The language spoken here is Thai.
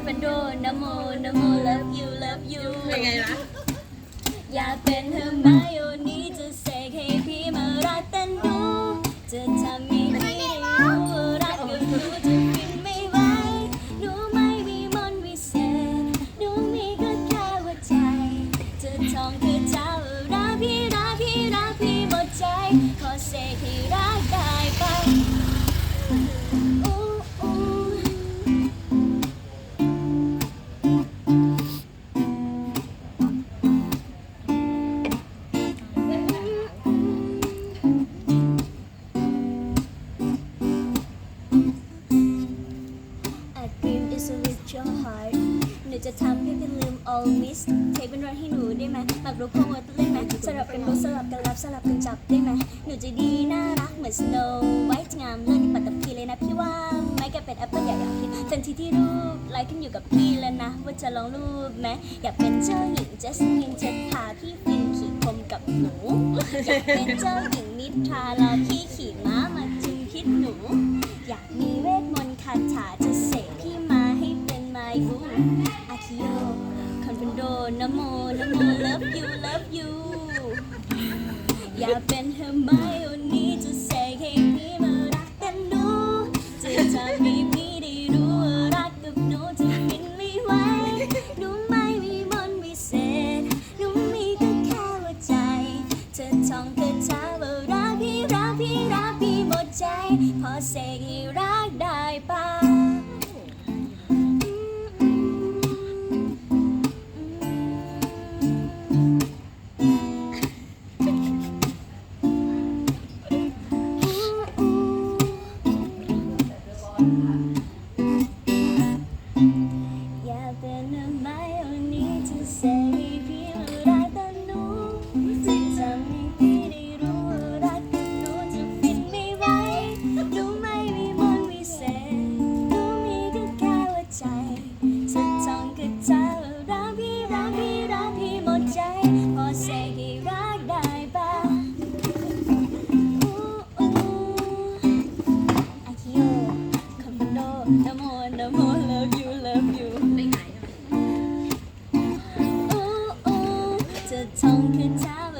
อนเป็นโดนะโมนะโม love you love you เป็นไงล่ะอยากเป็นเธอไมโอนี้ จะทำให้พี่ลืม all miss เทคเป็นรันให้หนูได้ไหมหมากรุกพวงวัดได้ไหมสลับกันรู้สลับกันรับสลับกันจับได้ไหมหนูจะดีน่ารักเหมือน snow white งามเลิศปัตตภีเลยนะพี่ว่าไม่แกเป็นแอปเปิลอยากอยากคิดทันทีที่รูปไลค์ขึ้นอยู่กับพี่แล้วนะ ว่าจะลองรูปไหมอยากเป็นเจ้าหญิงจัสมินจะพาพี่ฟินขี่คมกับหนูอยากเป็นเจ้าหญิงนิทรารอพี่ขี่ม้ามาจุนพิษหนู อยากมี นโดนะโมนะโม love you love you อยากเป็นเธอไหมวันนี้จะเสกให้พี่มารักแต่หนูจะทำให้พี่ได้รู้ว่ารักกับหนูจะฟินไม่ไหวหนูไม่มีมนต์วิเศษหนูมีก็แค่หัวใจ เธอท่องคาถาว่ารักพี่รักพี่รักพี่หมดใจ พอเสกให้รักได้ปะ ไห